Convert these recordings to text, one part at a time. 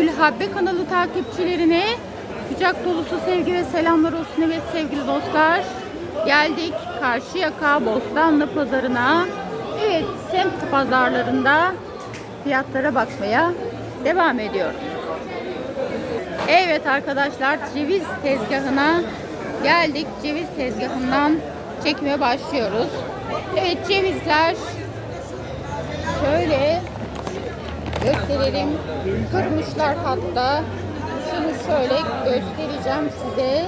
Gülhabbe kanalı takipçilerine kucak dolusu sevgi ve selamlar olsun evet sevgili dostlar. Geldik Karşıyaka Bostanlı pazarına. Evet semt pazarlarında fiyatlara bakmaya devam ediyoruz. Evet arkadaşlar ceviz tezgahına geldik. Ceviz tezgahından çekmeye başlıyoruz. Evet cevizler şöyle gösterelim. Kırmışlar hatta. Şunu şöyle göstereceğim size.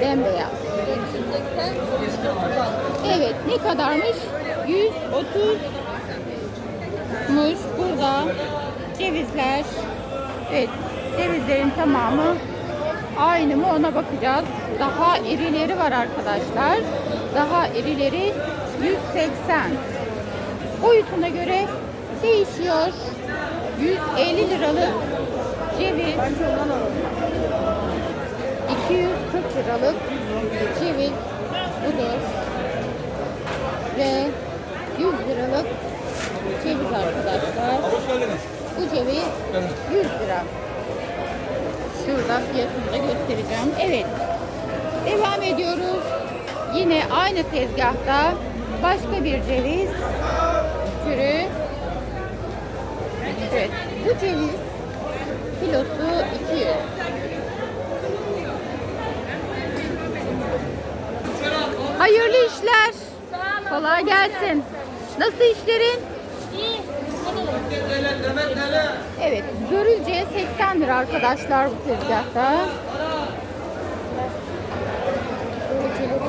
Bembeyaz. Evet ne kadarmış? 130 muş burada cevizler. Evet cevizlerin tamamı aynı mı ona bakacağız. Daha irileri var arkadaşlar. Daha irileri 180. Boyutuna göre değişiyor. 150 liralık ceviz. 240 liralık ceviz budur. Ve 100 liralık ceviz arkadaşlar. Bu ceviz 100 lira. Şurada fiyatını da göstereceğim. Evet. Devam ediyoruz. Yine aynı tezgahta başka bir ceviz Evet. Bu ceviz kilosu 200. Hayırlı işler. Kolay gelsin. Nasıl işlerin? Evet, görülce 80 lira arkadaşlar bu tezgahta.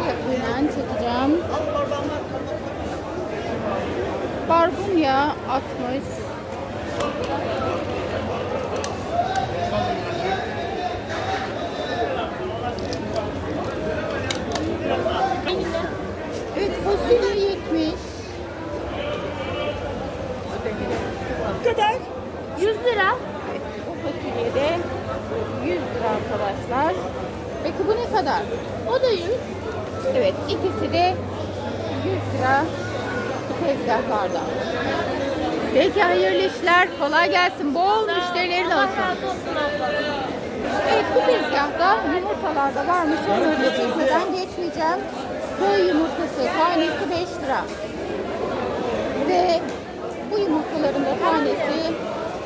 Yakından çekeceğim. Barbunya 60. Evet, fasulye 70. Kadar? 100 lira. Evet, bu fasulye de 100 lira arkadaşlar. Peki bu ne kadar? O da 100. Evet, ikisi de 100 lira tezgahlarda. Peki hayırlı işler, kolay gelsin, bol müşterilerin olsun. Evet, bu tezgahta yumurtalar da varmış. Onları da çekmeden geçmeyeceğim. Köy yumurtası tanesi 5 lira. Ve bu yumurtaların da tanesi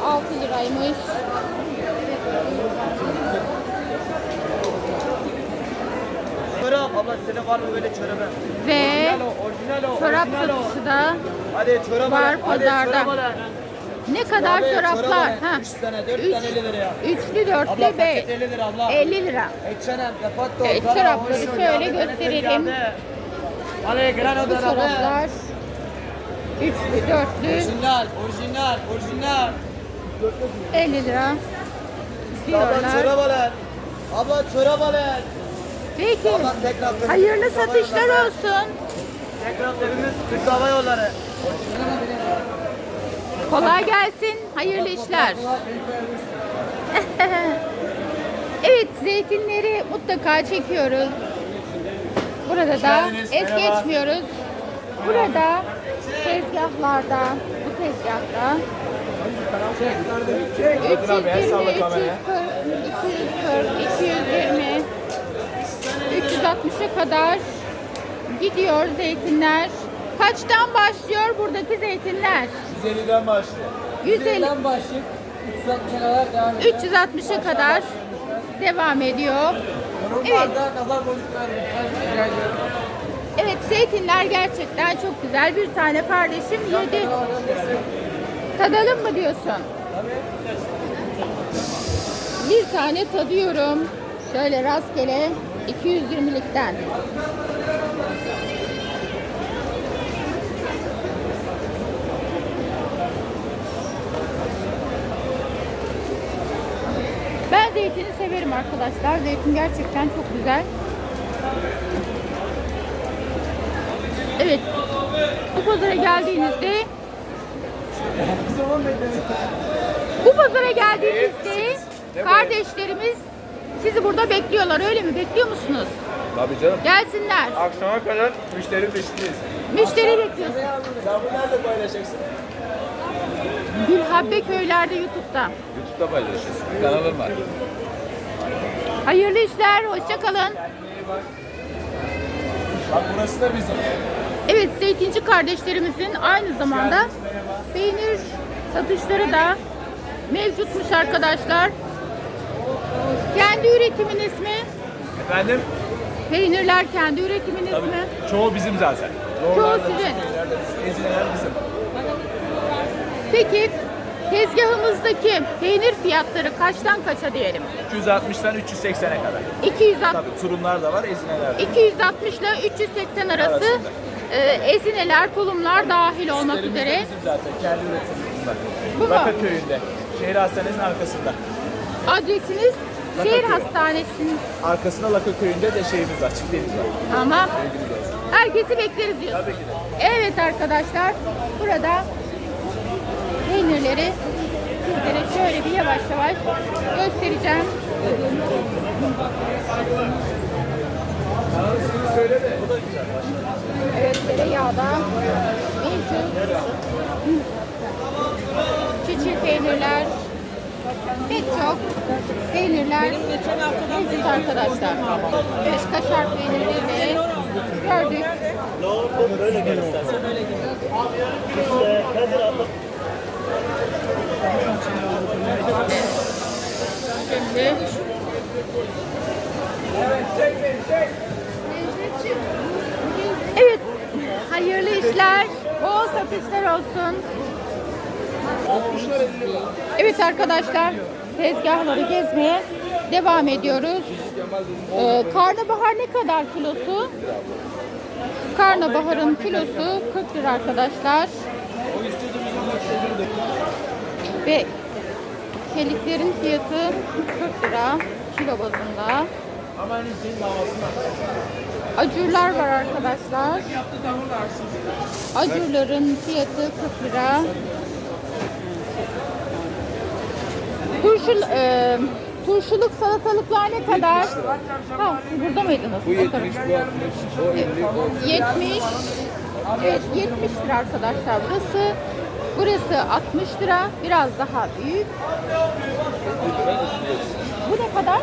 6 liraymış. Çorap abla senin var mı böyle çorabı? Ve çorap satışı da Hadi çorap var pazarda. ne kadar Abi, çoraplar? Ha. Üç tane, dört Üç- tane 50 lira. Üçlü, dörtlü, paket be 50 lira abla. 50 lira. Ekşenem, defatto, Evet, çorapları şöyle gösterelim. Bu çoraplar üçlü, dörtlü, Orijinal, orijinal, orijinal. 50 lira Abla diyorlar. çorap alın. Abla çorap alın. Peki, Abla tekrar hayırlı satışlar olsun. Tekrar evimiz Türk Hava Yolları. Kolay gelsin, hayırlı işler. evet, zeytinleri mutlaka çekiyoruz. Burada da es geçmiyoruz. Burada tezgahlarda, bu tezgahta 320, 340, 240, 220, 360'a kadar gidiyor zeytinler. Kaçtan başlıyor buradaki zeytinler? 150'den başlıyor. 150, başlık 360'a kadar devam ediyor. 360'a kadar devam ediyor. Evet, nazar boncuklar. Zeytinler gerçekten çok güzel. Bir tane kardeşim yedi. Tadalım mı diyorsun? Bir tane tadıyorum. Şöyle rastgele 220'likten. Ben zeytini severim arkadaşlar. Zeytin gerçekten çok güzel. Evet. Bu pazara geldiğinizde bu pazara geldiğinizde kardeşlerimiz sizi burada bekliyorlar öyle mi? Bekliyor musunuz? Tabii canım. Gelsinler. Akşama kadar müşteri peşindeyiz. Müşteri bekliyorsun. Sen bu nerede paylaşacaksın? Gülhabbe Köylerde YouTube'da. YouTube'da paylaşıyoruz. Kanalım var. Hayırlı işler, hoşça kalın. Bak burası da bizim. Evet, Zeytinci kardeşlerimizin aynı zamanda peynir satışları da mevcutmuş arkadaşlar. Kendi üretiminiz mi? Efendim? Peynirler kendi üretiminiz Tabii. mi? Çoğu bizim zaten. Çoğu sizin. Ezineler bizim. Peki tezgahımızdaki peynir fiyatları kaçtan kaça diyelim? 260'tan 380'e kadar. 260, Tabii turunlar da var, ezineler de. 260 ile 380 arası Arasında. E, ezineler, tulumlar dahil olmak Üstlerimiz de üzere. Bizim zaten. Kendi üretimimiz var. Bu mu? Köyünde. Şehir hastanesinin arkasında. Adresiniz Laka şehir Köyü. hastanesinin Arkasında Laka köyünde de şeyimiz var, çiftliğimiz var. ama herkesi bekleriz diyorsun. Tabii ki de. Evet arkadaşlar burada peynirleri sizlere şöyle bir yavaş yavaş göstereceğim. Evet tereyağı da mevcut. Çiçil peynirler pek çok peynirler mevcut arkadaşlar. Evet kaşar peynirleri gördük. Şimdi Evet. Hayırlı işler. Bol satışlar olsun. Evet arkadaşlar. Tezgahları gezmeye devam ediyoruz. Ee, karnabahar ne kadar kilosu? Karnabaharın kilosu 40 lira arkadaşlar. Ve keliklerin fiyatı 40 lira kilo bazında. Acurlar var arkadaşlar. Acurların fiyatı 40 lira. Turşu, e, turşuluk salatalıklar ne kadar? Ha, siz burada mıydınız? Bu 70, Bakalım. bu 60, o 50, o 70 Evet 70 lira arkadaşlar burası. Burası 60 lira. Biraz daha büyük. Bu ne kadar?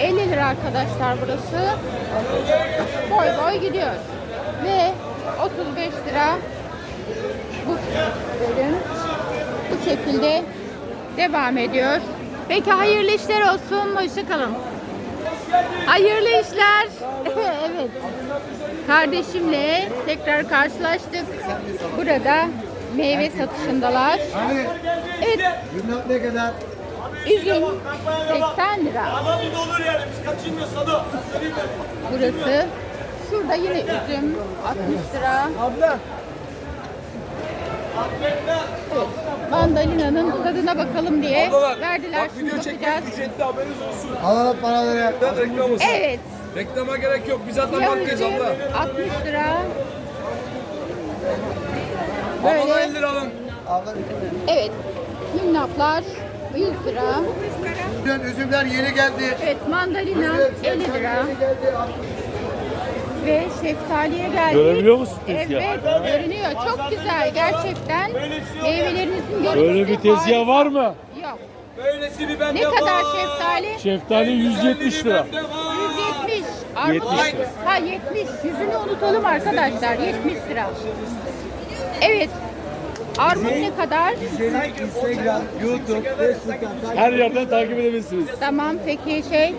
Heh, 50 lira arkadaşlar burası. Boy boy gidiyor. Ve 35 lira bu bölüm bu şekilde devam ediyor. Peki hayırlı işler olsun. Hoşçakalın. Hayırlı işler. evet. Kardeşimle tekrar karşılaştık. Burada meyve satışındalar. Evet, Bilmem ne kadar. Üzüm 80 lira. Burası. Şurada yine üzüm 60 lira. Abla. Evet. Mandalina'nın tadına bakalım diye verdiler. Bak Şimdi video çekmek bakacağız. ücretli haberiniz olsun. Alalım paraları. Reklam olsun. Evet. Reklama gerek yok. Biz zaten Siyah üzüm abla. 60 lira. Abla Böyle. 50 lira alın. Abla. Evet. Minnaplar 100 lira. Dün üzümler yeni geldi. Evet mandalina 50 lira. Ve şeftaliye geldik. Görebiliyor musun tezgahı? Evet görünüyor. Çok güzel gerçekten. Meyvelerinizin görüntüsü Böyle bir tezgah var mı? Yok. Böylesi bir bende Ne kadar şeftali? Şeftali 170 lira. 170. Armut 70 lira. Ha 70. Yüzünü unutalım arkadaşlar. 70 lira. Evet. Armut ne kadar? Instagram, YouTube, Facebook'tan Her yerden takip edebilirsiniz. Tamam peki şey.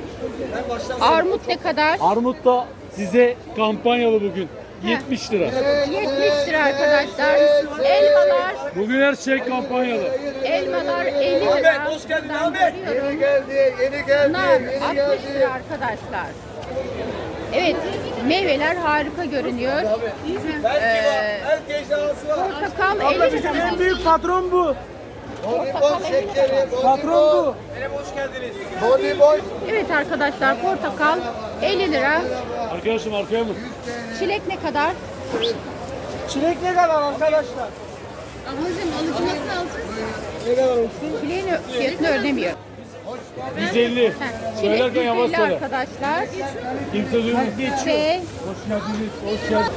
Armut ne kadar? Armut da size kampanyalı bugün. 70 lira. 70 lira arkadaşlar. Elmalar, Bugün her şey kampanyalı. elmalar 50 lira. Ahmet, hoş geldin Ahmet. Yeni geldi, yeni geldi, yeni 60 geldi. lira arkadaşlar. Evet, meyveler harika görünüyor. Ee, portakal 50 lira. büyük patron bu. Bonibon şekeri, Patron bu. Bonibon. Evet arkadaşlar, portakal 50 lira. Arkadaşım arkaya mı? Çilek ne kadar? Çilek ne kadar arkadaşlar? Ablacığım alıcı nasıl alacağız? Ne kadar olsun? Çileğin fiyatını öğrenemiyor. 150. Heh, Söylerken yavaş 150 söyle. arkadaşlar. Kimse duymuyor. Ve Hoş geldiniz. Hoş geldiniz.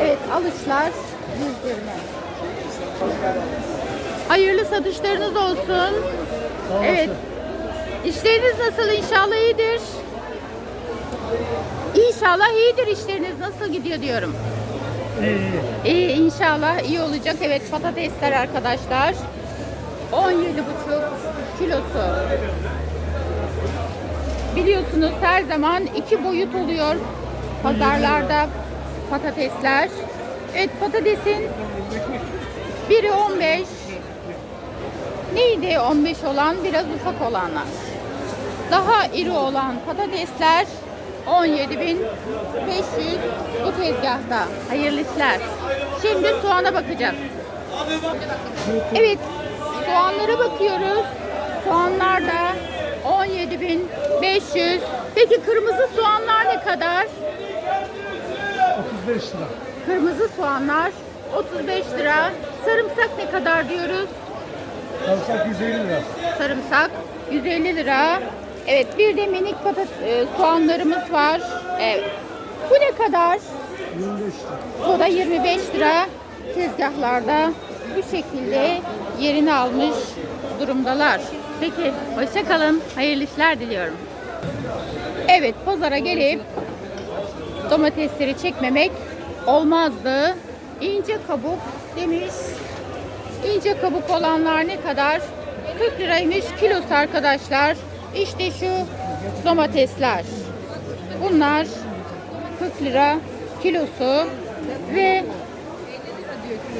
evet alıçlar 120. Hayırlı satışlarınız olsun. Evet. İşleriniz nasıl? İnşallah iyidir. İnşallah iyidir işleriniz. Nasıl gidiyor diyorum. İyi inşallah iyi olacak. Evet patatesler arkadaşlar. 17,5 kilosu. Biliyorsunuz her zaman iki boyut oluyor pazarlarda patatesler. Evet patatesin biri 15. Neydi 15 olan? Biraz ufak olanlar. Daha iri olan patatesler 17.500 bu tezgahta. Hayırlı işler. Şimdi soğana bakacağız. Evet, soğanlara bakıyoruz. Soğanlar da 17.500. Peki kırmızı soğanlar ne kadar? 35 lira. Kırmızı soğanlar 35 lira. Sarımsak ne kadar diyoruz? Sarımsak 150 lira. Sarımsak 150 lira. Evet bir de minik patat e, soğanlarımız var. Evet. Bu ne kadar? 25 lira. Bu da 25 lira. Tezgahlarda bu şekilde yerini almış durumdalar. Peki hoşça kalın. Hayırlı işler diliyorum. Evet pazara gelip domatesleri çekmemek olmazdı. İnce kabuk demiş. İnce kabuk olanlar ne kadar? 40 liraymış kilosu arkadaşlar. İşte şu domatesler. Bunlar 40 lira kilosu ve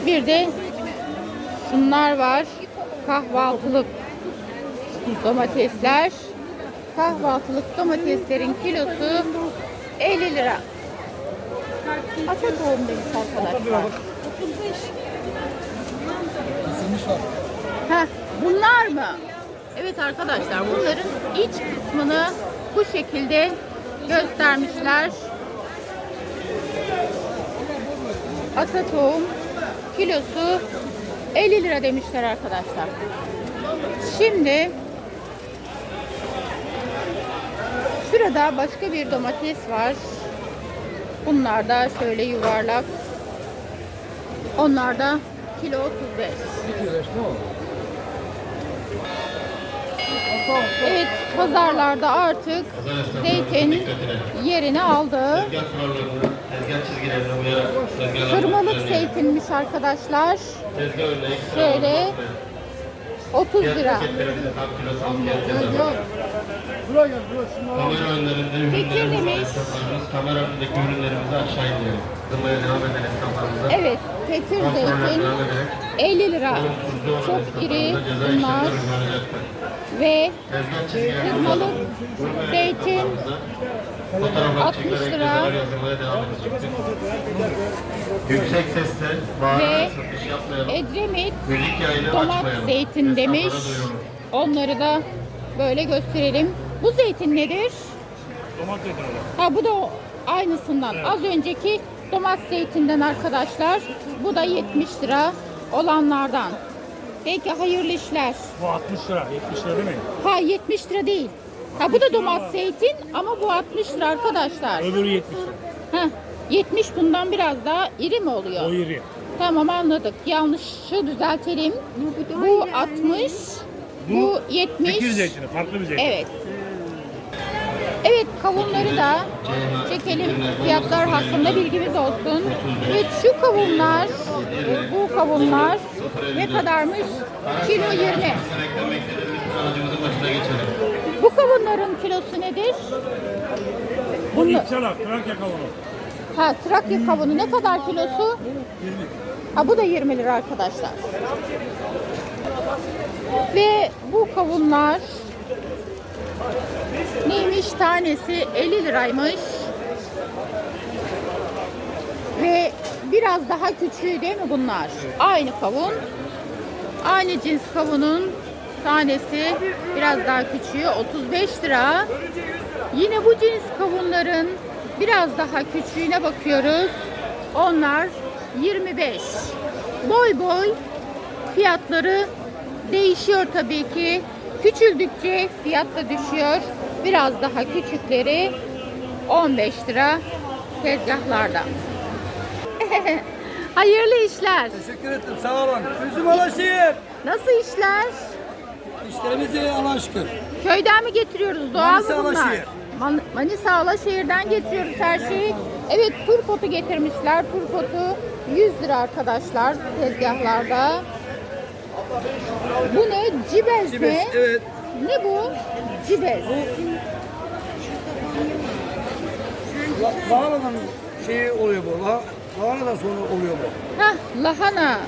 bir de şunlar var. Kahvaltılık domatesler. Kahvaltılık domateslerin kilosu 50 lira. Ata tohum demiş arkadaşlar. Heh, bunlar mı? Evet arkadaşlar bunların iç kısmını bu şekilde göstermişler. Ata tohum kilosu 50 lira demişler arkadaşlar. Şimdi şurada başka bir domates var. Bunlar da şöyle yuvarlak. Onlar da kilo 35. Evet, pazarlarda artık zeytin yerini aldı. Tezgah çizgilerine uyarak tezgahlar Kırmalık zeytinmiş arkadaşlar. Tezgah örneği Şöyle 30 Fiyat lira. Kamera önlerinde Fikir ürünlerimiz var demiş. esnaflarımız. Kamera önündeki ürünlerimizi aşağı indirelim. Kırmaya devam eden esnaflarımıza. Evet, tekir zeytin devam ederek 50 lira. Çok iri bunlar ve kırmalık zeytin fotoğraflar 60 çekilerek lira. cezalar yazılmaya devam edecektir. Yüksek sesle Ve bağırarak satış yapmayalım. Edremit Müzik yayını domat açmayalım. zeytin demiş. Onları da böyle gösterelim. Bu zeytin nedir? Domates alalım. Ha bu da o aynısından. Az önceki domat zeytinden arkadaşlar. Bu da 70 lira olanlardan. Peki hayırlı işler. Bu 60 lira, 70 lira değil mi? Ha 70 lira değil. Ha bu da domat zeytin ama bu 60 lira arkadaşlar. Öbürü 70 lira. Ha 70 bundan biraz daha iri mi oluyor? O iri. Tamam anladık. Yanlışı düzeltelim. Bu 60, bu 70. Fikir zeytini, farklı bir zeytin. Evet. Evet kavunları da çekelim. Fiyatlar hakkında bilgimiz olsun. Evet şu kavunlar, bu kavunlar ne kadarmış? Kilo 20. Aracımızın başına geçelim. Bu kavunların kilosu nedir? Bu Bunu, İpsalak, Trakya kavunu. ha Trakya kavunu ne kadar kilosu? 20. Ha bu da 20 lira arkadaşlar. Ve bu kavunlar neymiş tanesi 50 liraymış. Ve biraz daha küçüğü değil mi bunlar? Aynı kavun. Aynı cins kavunun tanesi biraz daha küçüğü 35 lira. Yine bu cins kavunların biraz daha küçüğüne bakıyoruz. Onlar 25. Boy boy fiyatları değişiyor tabii ki. Küçüldükçe fiyat da düşüyor. Biraz daha küçükleri 15 lira tezgahlarda. Hayırlı işler. Teşekkür ettim sağ olun. Üzüm Alaşehir. Nasıl işler? İşlerimiz iyi Allah'a şükür. Köyden mi getiriyoruz? Doğal Manisa, mı bunlar? Alaşehir. Man- Manisa Alaşehir'den getiriyoruz her şeyi. Evet turpotu getirmişler. Turpotu 100 lira arkadaşlar tezgahlarda. Bu ne? Cibez, Cibes, mi? evet. Ne bu? Cibez. La- Lahanadan şey oluyor bu. La, lahanadan sonra oluyor bu. Hah, lahana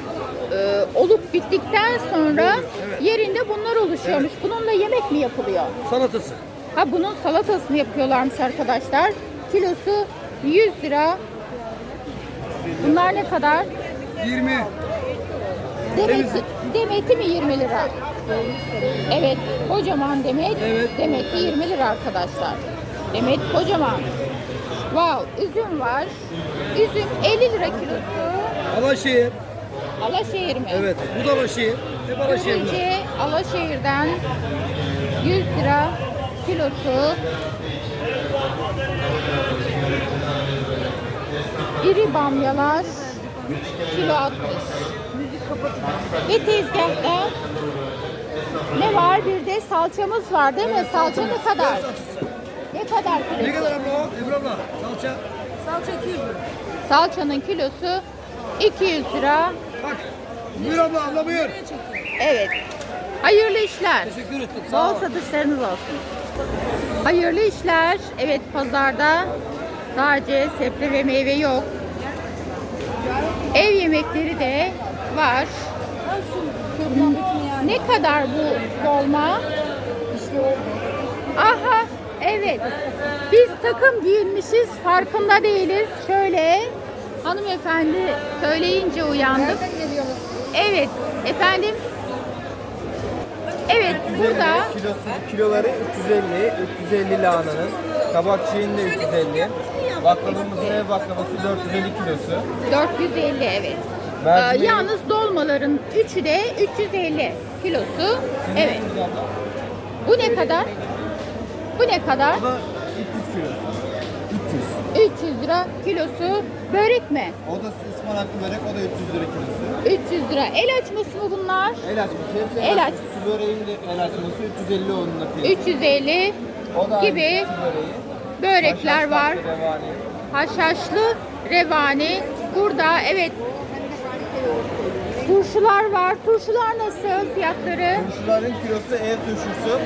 e, olup bittikten sonra evet. yerinde bunlar oluşuyormuş. Bununla yemek mi yapılıyor? Salatası. Ha bunun salatasını yapıyorlarmış arkadaşlar. Kilosu 100 lira. Bunlar ne kadar? 20. Demeti, demeti mi 20 lira? Evet, kocaman demet. Evet. Demeti 20 lira arkadaşlar. Demet kocaman. Wow, üzüm var. Üzüm 50 lira kilosu. Alaşehir. Alaşehir mi? Evet. Bu da Alaşehir. Hep Alaşehir bunlar. Kırmızı Alaşehir'den 100 lira kilosu. İri bamyalar kilo 60. Ve tezgahta ne var? Bir de salçamız var değil mi? Salça ne kadar? Ne kadar Ne kilosu? kadar abla? Ebru abla. Salça. Salçanın kilosu 200 lira. Bak. Buyur abla abla buyur. Evet. Hayırlı işler. Teşekkür ettim. Sağ Bol ol. satışlarınız olsun. Hayırlı işler. Evet pazarda sadece sebze ve meyve yok. Ev yemekleri de var. Ne kadar bu dolma? Aha evet. Biz takım giyinmişiz farkında değiliz. Şöyle hanımefendi söyleyince uyandık. Evet efendim. Evet burada Kilosu, kiloları 350, 350 lahananın. Kabak çiğin de 350. Baklavamızın ev baklavası 450 kilosu. 450 evet. Ee, yalnız dolmaların üçü de 350 kilosu. Evet. Bu ne kadar? Bu ne kadar? Bu da 300 kilosu. 300. 300 lira kilosu. Börek mi? O da ıspanaklı börek, o da 300 lira kilosu. 300 lira. El açması mı bunlar? El açması, hepsi El el aç- açması. Böreğin de el açması 350 onun da fiyatı. 350 O da gibi börekler Haşhaş var. revani. Haşhaşlı revani. Burada evet turşular var. Turşular nasıl fiyatları? Turşuların kilosu ev turşusu.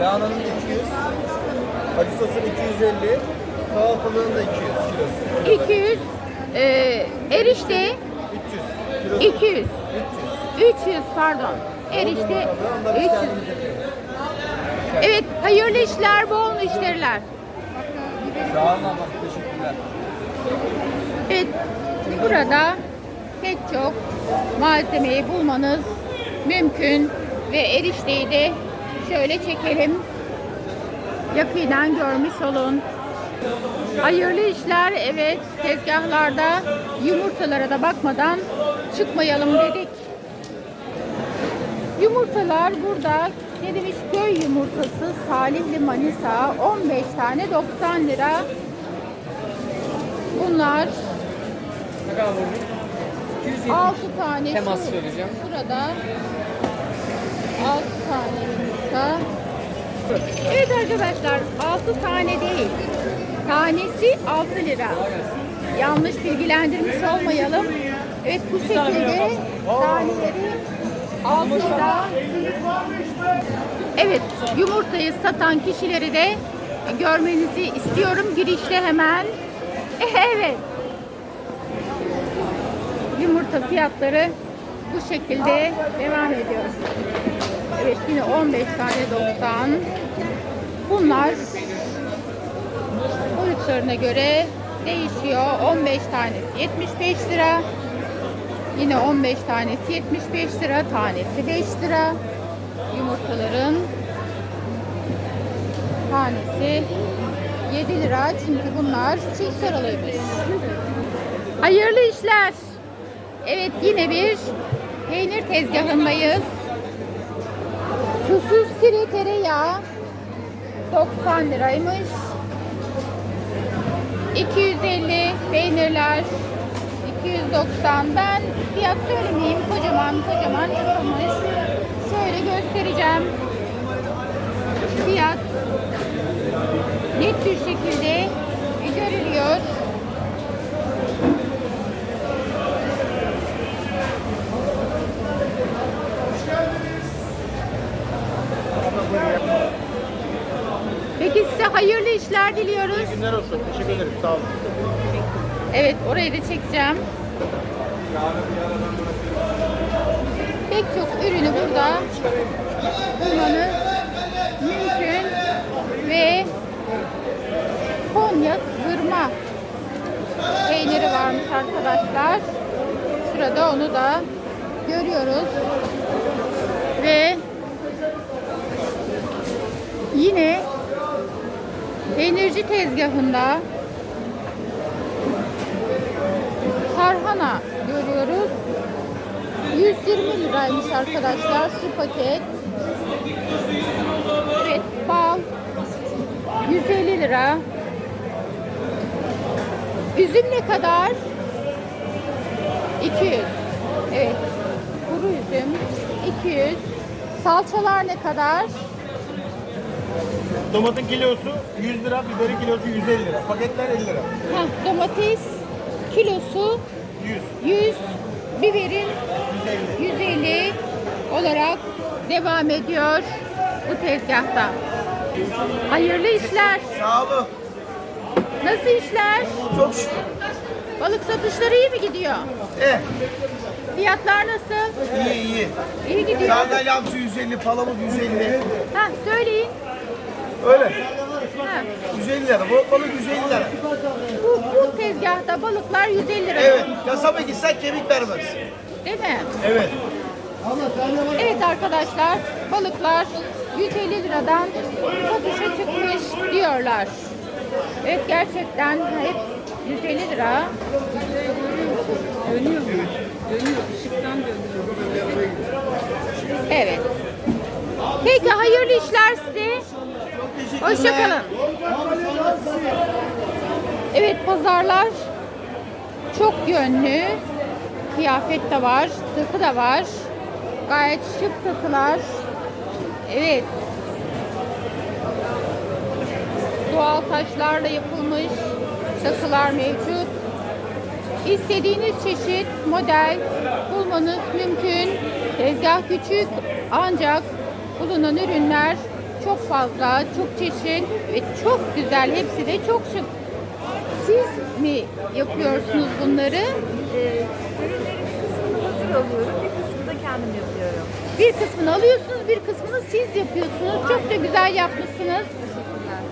Lahananın 200. Acı sosun 250. Salatalığın da 200 kilosu. 200 e, erişte 300. Kilosu 200 300. 300 pardon. Erişte Onu da biz 300. kendimiz yapıyoruz. Evet hayırlı işler, bol müşteriler. Sağ olun abla. Teşekkürler. Evet burada pek çok malzemeyi bulmanız mümkün ve erişteyi de şöyle çekelim. Yakından görmüş olun. Hayırlı işler evet tezgahlarda yumurtalara da bakmadan çıkmayalım dedik. Yumurtalar burada ne demiş köy yumurtası Salihli Manisa 15 tane 90 lira. Bunlar 6 tane Temas şu-. Şurada 6 tane yumurta. Evet arkadaşlar 6 tane değil. Tanesi 6 lira. Yanlış bilgilendirmiş olmayalım. Evet bu şekilde taneleri 6 lira. Evet yumurtayı satan kişileri de görmenizi istiyorum girişte hemen. Evet. Yumurta fiyatları bu şekilde devam ediyoruz. Evet yine 15 tane 90. Bunlar boyutlarına göre değişiyor. 15 tanesi 75 lira. Yine 15 tanesi 75 lira. Tanesi 5 lira. Yumurtaların tanesi 7 lira. Çünkü bunlar çift sarılıymış. Hayırlı işler. Evet yine bir peynir tezgahındayız. Susuz tire tereyağı 90 liraymış. 250 peynirler 290. Ben fiyat söylemeyeyim. Kocaman kocaman yapılmış. Şöyle göstereceğim. Fiyat net bir şekilde görülüyor. Peki size hayırlı işler diliyoruz. Günler olsun. Teşekkür ederim. Sağ olun. Evet orayı da çekeceğim. Pek çok ürünü burada bulmanız mümkün ve Konya kırma peyniri varmış arkadaşlar. Şurada onu da görüyoruz. Ve yine peynirci tezgahında tarhana görüyoruz. 120 liraymış arkadaşlar şu paket. Evet bal 150 lira. Üzüm ne kadar? 200. Evet. Kuru üzüm 200. Salçalar ne kadar? Domatın kilosu 100 lira, biberin kilosu 150 lira. Paketler 50 lira. Heh, domates kilosu 100, 100, biberin 150. 150 olarak devam ediyor bu tezgahta. Hayırlı işler. Sağ olun. Nasıl işler? Çok şükür. Balık satışları iyi mi gidiyor? Eh, Fiyatlar nasıl? iyi iyi. İyi gidiyor. Sardalya hamsi 150, palamut 150. Ha söyleyin. Öyle. Ha, 150 lira. Bu balık 150 lira. bu, bu tezgahta balıklar 150 lira. Evet. Kasaba gitsen kemik vermez. Değil mi? Evet. Evet arkadaşlar balıklar 150 liradan satışa çıkmış diyorlar. Evet gerçekten hep 150 lira. Dönüyor mu? Dönüyor. Işıktan dönüyor. Evet. Peki hayırlı işler size. Hoşçakalın. Evet pazarlar çok yönlü. Kıyafet de var, takı da var. Gayet şık takılar. Evet. Doğal taşlarla yapılmış takılar mevcut. İstediğiniz çeşit model bulmanız mümkün. Tezgah küçük ancak bulunan ürünler çok fazla, çok çeşit ve çok güzel. Hepsi de çok şık. Siz mi yapıyorsunuz bunları? Ee, ürünlerin bir kısmını hazır alıyorum, bir kısmını da kendim yapıyorum. Bir kısmını alıyorsunuz, bir kısmını siz yapıyorsunuz. Çok da güzel yapmışsınız.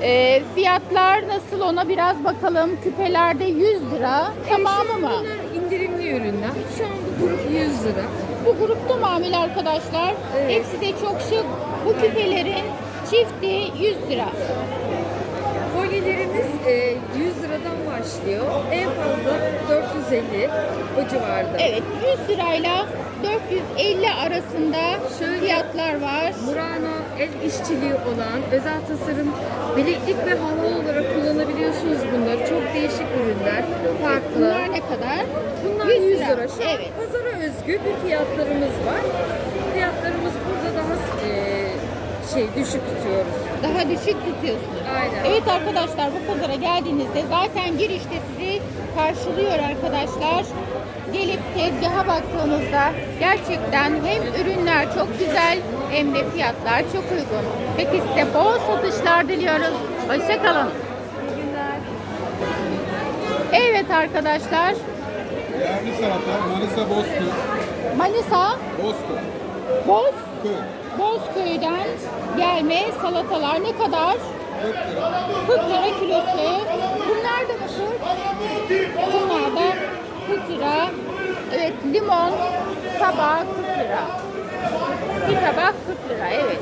Ee, fiyatlar nasıl ona biraz bakalım. Küpelerde 100 lira. Tamamı mı? Bunlar indirimli ürünler. Şu an bu grup 100 lira. Bu grup tamamıyla arkadaşlar. Evet. Hepsi de çok şık. Bu küpelerin çifti 100 lira. Kolyelerimiz e, 100 liradan başlıyor. En fazla 450 o civarda. Evet 100 lirayla 450 arasında Şöyle- fiyatlar var. Murano el işçiliği olan özel tasarım bileklik ve hava olarak kullanabiliyorsunuz bunları. Çok değişik ürünler. Farklı. Bunlar ne kadar? Bunlar 100 lira. Şu an Evet. pazara özgü bir fiyatlarımız var. Fiyatlarımız burada daha e, şey düşük tutuyoruz. Daha düşük tutuyorsunuz. Aynen. Evet arkadaşlar bu pazara geldiğinizde zaten girişte sizi karşılıyor arkadaşlar. Gelip tezgaha baktığınızda gerçekten hem ürünler çok güzel hem de fiyatlar çok uygun. Peki size bol satışlar diliyoruz. Hoşçakalın. Evet arkadaşlar Yerli salata, Manisa Bozkır, Manisa Bozkır, Boz köy. Bozköy'den gelme salatalar ne kadar? 40 lira kilosu. Bunlar da mısır? Bunlar da 40 lira. Evet limon tabağı 40 lira. Bir tabak 40 lira evet.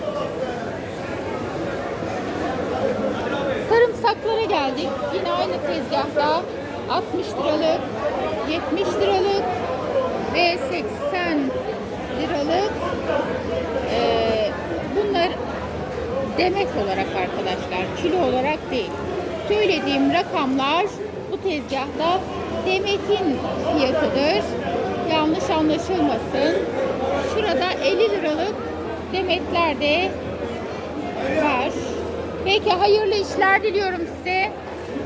Sarımsaklara geldik. Yine aynı tezgahta 60 liralık, 70 liralık ve 80 liralık ee, bunlar demek olarak arkadaşlar kilo olarak değil. Söylediğim rakamlar bu tezgahta demetin fiyatıdır. Yanlış anlaşılmasın. Şurada 50 liralık demetler de var. Peki hayırlı işler diliyorum size.